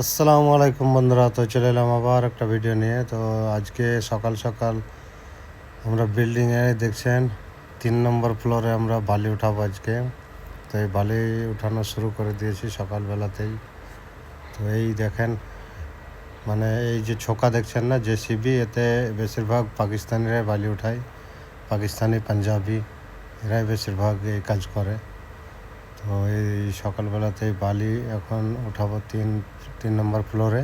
আসসালামু আলাইকুম বন্ধুরা, তো চলে এলাম আবার একটা ভিডিও নিয়ে। তো আজকে সকাল সকাল আমরা বিল্ডিংয়ে দেখছেন, তিন নম্বর ফ্লোরে আমরা বালি উঠাবো আজকে। তো এই বালি উঠানো শুরু করে দিয়েছি সকালবেলাতেই। তো এই দেখেন মানে এই যে ছোকা দেখছেন না, জেসিবি, এতে বেশিরভাগ পাকিস্তানিরাই বালি উঠায়, পাকিস্তানি, পাঞ্জাবি, এরাই বেশিরভাগ এই কাজ করে। তো এই সকালবেলাতেই বালি এখন উঠাবো তিন তিন নম্বর ফ্লোরে।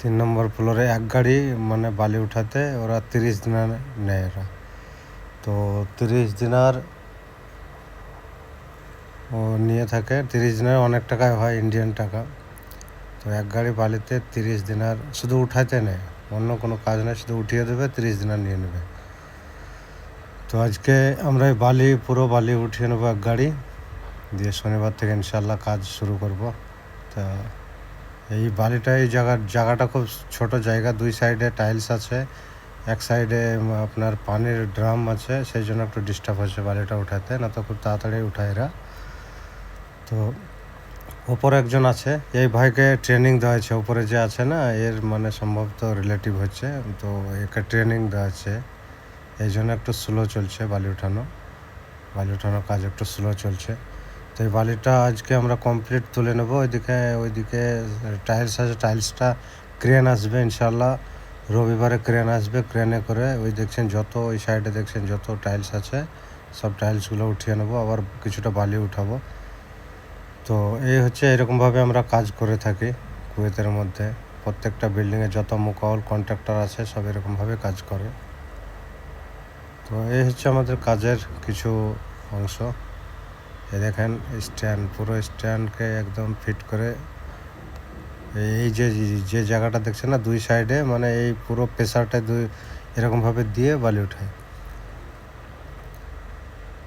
তিন নম্বর ফ্লোরে এক গাড়ি মানে বালি উঠাতে ওরা তিরিশ দিনার নেয় এরা। তো তিরিশ দিনার ও নিয়ে থাকে, তিরিশ দিনের অনেক টাকায় হয় ইন্ডিয়ান টাকা। তো এক গাড়ি বালিতে তিরিশ দিনার শুধু উঠাইতে নেয়, অন্য কোনো কাজ নেই, শুধু উঠিয়ে দেবে, তিরিশ দিনার নিয়ে নেবে। তো আজকে আমরা বালি, পুরো বালি উঠিয়ে নেব এক গাড়ি। দিয়ে শনিবার থেকে ইনশাল্লাহ কাজ শুরু করব। তা এই বালিটা, এই জায়গার জায়গাটা খুব ছোট জায়গা, দুই সাইডে টাইলস আছে, এক সাইডে আপনার পানির ড্রাম আছে, সেই জন্য একটু ডিস্টার্ব হচ্ছে বালিটা উঠাতে, না তো খুব তাড়াতাড়ি উঠায় এরা। তো ওপরে একজন আছে, এই ভাইকে ট্রেনিং দেওয়া হয়েছে, ওপরে যে আছে না, এর মানে সম্ভবত রিলেটিভ হচ্ছে, তো একে ট্রেনিং দেওয়া আছে এই জন্য একটু স্লো চলছে বালি উঠানো, বালি উঠানোর কাজ একটু স্লো চলছে। তো এই বালিটা আজকে আমরা কমপ্লিট তুলে নেব। ওইদিকে ওইদিকে টাইলস আছে টাইলসটা ক্রেন আসবে ইনশাল্লাহ রবিবারে ক্রেন আসবে ক্রেনে করে ওই দেখছেন যত, ওই সাইডে দেখছেন যত টাইলস আছে, সব টাইলসগুলো উঠিয়ে নেব, আবার কিছুটা বালি উঠাবো। তো এই হচ্ছে এরকমভাবে আমরা কাজ করে থাকি কুয়েতের মধ্যে। প্রত্যেকটা বিল্ডিংয়ে যত মোকাউল কন্ট্রাক্টর আছে, সব এরকমভাবে কাজ করে। তো এই হচ্ছে আমাদের কাজের কিছু অংশ। এই দেখেন স্ট্যান্ড পুরো স্ট্যান্ডকে একদম ফিট করে এই যে যে জায়গাটা দেখছেন না, দুই সাইডে মানে এই পুরো প্রেশারটা দুই, এরকমভাবে দিয়ে বালি উঠায়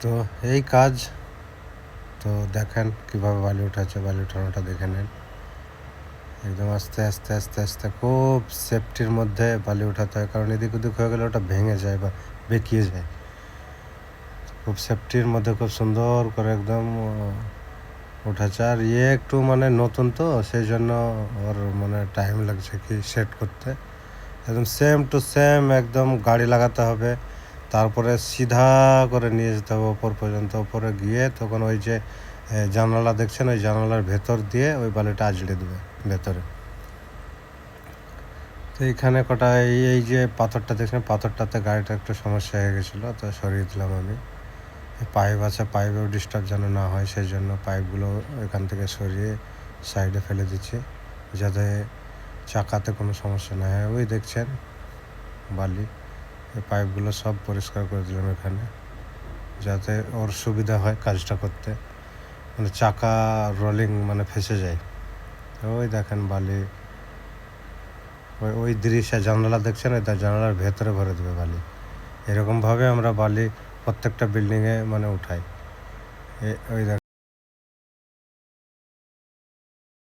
তো এই কাজ, তো দেখেন কীভাবে বালি উঠাচ্ছে, বালি উঠানোটা দেখে নেন। একদম আস্তে আস্তে আস্তে আস্তে খুব সেফটির মধ্যে বালি উঠাতে হয়, কারণ এদিক ওদিক হয়ে গেলে ওটা ভেঙে যায় বা বেঁকিয়ে যায়। খুব সেফটির মধ্যে খুব সুন্দর করে একদম উঠাচ্ছে। আর ইয়ে একটু মানে নতুন তো, সেই জন্য ওর মানে টাইম লাগছে কি সেট করতে। একদম সেম টু সেম একদম গাড়ি লাগাতে হবে। তারপরে সিধা করে নিয়ে যেতে হবে ওপর পর্যন্ত। ওপরে গিয়ে তখন ওই যে জানালা দেখছেন? ওই জানালার ভেতর দিয়ে ওই বালিটা আজড়ে দেবে ভেতরে। তো এইখানে কটা, এই এই যে পাথরটা দেখছেন? পাথরটাতে গাড়িটা একটু সমস্যা হয়ে গেছিল, তো সরিয়ে দিলাম আমি। পাইপ আছে, পাইপেও ডিস্টার্ব যেন না হয় সেই জন্য পাইপগুলো এখান থেকে সরিয়ে সাইডে ফেলে দিচ্ছি, যাতে চাকাতে কোনো সমস্যা না হয়। ওই দেখছেন, বালি, এই পাইপগুলো সব পরিষ্কার করে দিলাম এখানে, যাতে ওর সুবিধা হয় কাজটা করতে মানে চাকা রোলিং মানে ফেসে যায়। ওই দেখেন বালি, ওই ওই দৃশ্য জানালা দেখছেন, ওই তার জানালার ভেতরে ভরে দেবে বালি। এরকমভাবে আমরা বালি প্রত্যেকটা বিল্ডিংয়ে মানে উঠাই এ- ওই দেখ